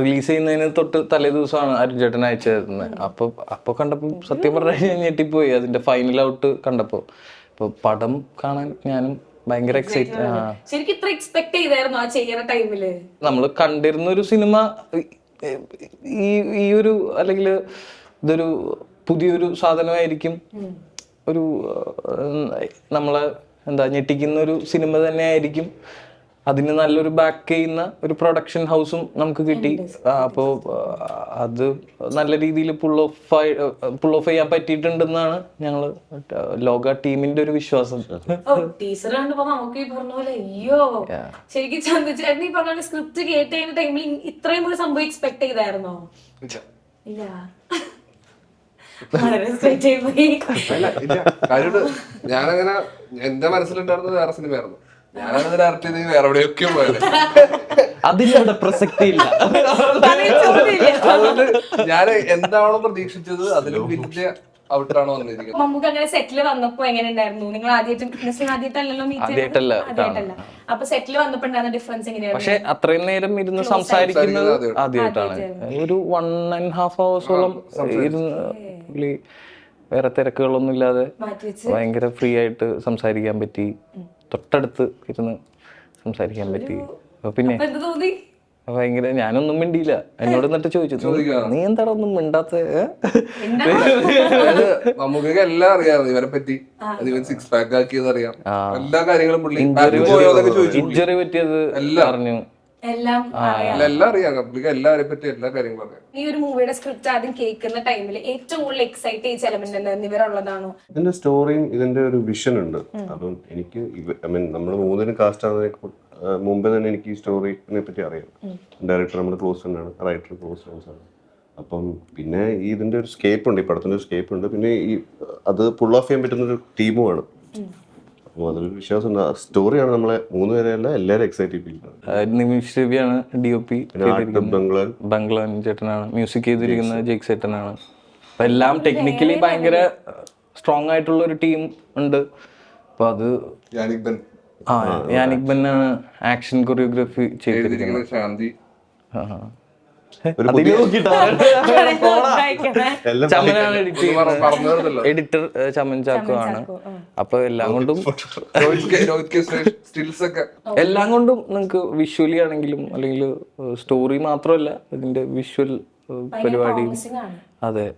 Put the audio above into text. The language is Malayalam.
റിലീസ് ചെയ്യുന്നതിന് തൊട്ട് തലേ ദിവസമാണ് അരുൺ ചേട്ടൻ അയച്ചു തരുന്നത് അപ്പൊ അപ്പൊ കണ്ടപ്പോ സത്യം പറഞ്ഞു കഴിഞ്ഞാൽ ഞെട്ടിപ്പോയി. അതിന്റെ ഫൈനൽ ഔട്ട് കണ്ടപ്പോ. അപ്പൊ പടം കാണാൻ ഞാനും ഭയങ്കര എക്സൈറ്റ് നമ്മൾ ശരിക്കും ഇത്ര എക്സ്പെക്ട് ചെയ്തായിരുന്നു ആ ചെയ്യുന്ന ടൈമിൽ. നമ്മൾ കണ്ടിരുന്ന ഒരു സിനിമ ഈ ഈ ഒരു അല്ലെങ്കിൽ ഇതൊരു പുതിയൊരു സാധനമായിരിക്കും. ഒരു നമ്മളെ എന്താ ഞെട്ടിക്കുന്ന ഒരു സിനിമ തന്നെ ആയിരിക്കും അതിന് നല്ലൊരു ബാക്ക് ചെയ്യുന്ന ഒരു പ്രൊഡക്ഷൻ ഹൗസും നമുക്ക് കിട്ടി. അപ്പോൾ അപ്പോ അത് നല്ല രീതിയിൽ പുൾ ഓഫ് പുൾ ഓഫ് ചെയ്യാൻ പറ്റിയിട്ടുണ്ടെന്നാണ് ഞങ്ങൾ ലോക ടീമിന്റെ ഒരു വിശ്വാസം. ഓ ടീച്ചർ കണ്ടപ്പോ നമുക്ക് ഈ പറഞ്ഞ പോലെ അയ്യോ. ശരിക്കും ചന്ദ്രചേട്ടൻ ഈ പറഞ്ഞ സ്ക്രിപ്റ്റ് കേട്ട് കഴിഞ്ഞ ടൈമിൽ ഇത്രയും ഒരു സംഭവം എക്സ്പെക്ട് ചെയ്തായിരുന്നോ? ഇല്ല. ഞാനങ്ങനെ എന്റെ മനസ്സിലുണ്ടായിരുന്നത് വേറെ സിനിമയായിരുന്നു ഞാനത് ഡയറക്റ്റ് ചെയ്ത് വേറെ എവിടെയൊക്കെയോ പോയത്. അതിനവിടെ പ്രസക്തി ഇല്ല അതുകൊണ്ട് ഞാൻ എന്താണോ പ്രതീക്ഷിച്ചത് അതിലും വലിയ ഔട്ടാണോ വന്നിരിക്കുന്നത്. മമ്മൂക്ക് അങ്ങനെ സെറ്റിൽ വന്നപ്പോ എങ്ങനെ ഉണ്ടായിരുന്നു നിങ്ങൾ ആദ്യമായിട്ട് ആദ്യമായിട്ടല്ലല്ലോ മീറ്റ് ആദ്യമായിട്ടല്ല ആദ്യമായിട്ടല്ല അപ്പൊ സെറ്റിൽ വന്നപ്പോ ഡിഫറൻസ് എങ്ങനെയായിരുന്നു? പക്ഷെ അത്രയും നേരം ഇരുന്ന് സംസാരിക്കുന്നത് ആദ്യമായിട്ടാണ് ഒരു വൺ ആൻഡ് ഹാഫ് അവേഴ്സോളം ഇരുന്ന് വേറെ തിരക്കുകളൊന്നും ഇല്ലാതെ മാറ്റി വെച്ച്. ഭയങ്കര ഫ്രീ ആയിട്ട് സംസാരിക്കാൻ പറ്റി. തൊട്ടടുത്ത് ഇരുന്ന് സംസാരിക്കാൻ പറ്റി. അപ്പൊ പിന്നെ ഭയങ്കര ഞാനൊന്നും മിണ്ടിയില്ല. എന്നോട് എന്നിട്ട് ചോദിച്ചു. നീ എന്താണ് ഒന്നും മിണ്ടാത്ത? നമുക്ക് എല്ലാം അറിയാം. ഇവരെ പറ്റി. സിക്സ് പാക്ക് ആക്കിയത് അറിയാം എല്ലാ കാര്യങ്ങളും. ഇഞ്ചറി പറ്റിയത് എല്ലാം. പറഞ്ഞു എല്ലാം എല്ലാം- എല്ലാം അറിയാം. എല്ലാവരെ പറ്റി എല്ലാ കാര്യങ്ങളും അറിയാം. ഈ ഒരു മൂവിയുടെ സ്ക്രിപ്റ്റ് ആദ്യം കേൾക്കുന്ന ടൈമിൽ ഏറ്റവും കൂടുതൽ എക്സൈറ്റ് ചെയ്ത എലമെന്റ് ഇവരുള്ളതാണോ ഇതിന്റെ സ്റ്റോറിയും ഇതിന്റെ ഒരു വിഷൻ ഉണ്ട്. അപ്പം എനിക്ക് ഐ മീൻ നമ്മൾ മൂന്നിന് കാസ്റ്റ് ആവുന്നതിന് മുമ്പേ തന്നെ എനിക്ക് ഈ സ്റ്റോറിനെ പറ്റി അറിയാം. ഡയറക്ടർ നമ്മുടെ ക്ലോസ് ഫ്രണ്ട് ആണ് റൈറ്റർ ക്ലോസ് ഫ്രണ്ട്സ് ആണ്. അപ്പം പിന്നെ ഈ ഇതിന്റെ ഒരു സ്കേപ്പ് ഉണ്ട് ഈ പടത്തിന്റെ ഒരു സ്കേപ്പ് ഉണ്ട്. പിന്നെ ഈ അത് പുൾ ഓഫ് ചെയ്യാൻ പറ്റുന്ന ഒരു ടീമുമാണ് അതൊരു വിശ്വാസം സ്റ്റോറിയാണ് നമ്മളെ മൂന്ന് പേരെയല്ല എല്ലാവരും എക്സൈറ്റ് ചെയ്യിപ്പിക്കുന്നത് നിമിഷ് രവിയാണ് ഡി ഒ പി ബംഗ്ലാൻ ചേട്ടനാണ്. മ്യൂസിക് ചെയ്തിരിക്കുന്നത് ജെയ്ക് ചേട്ടനാണ്. അപ്പൊ എല്ലാം ടെക്നിക്കലി ഭയങ്കര സ്ട്രോങ് ആയിട്ടുള്ള ഒരു ടീം ഉണ്ട്. അപ്പൊ അത് യാനിക് ബൻ. ആ യാനിക് ബന്നാണ് ആക്ഷൻ കൊറിയോഗ്രാഫി ചെയ്തിരിക്കുന്നത്. ശാന്തി. എഡിറ്റർ ചമൻ ചാക്കോ ആണ്. അപ്പൊ എല്ലാം കൊണ്ടും രോഹിത് കെ- സ്റ്റിൽസ് ഒക്കെ എല്ലാം കൊണ്ടും നിങ്ങൾക്ക് വിഷ്വലി ആണെങ്കിലും അല്ലെങ്കിൽ സ്റ്റോറി മാത്രമല്ല ഇതിന്റെ വിഷ്വൽ പരിപാടി. ആണ്. അതെ.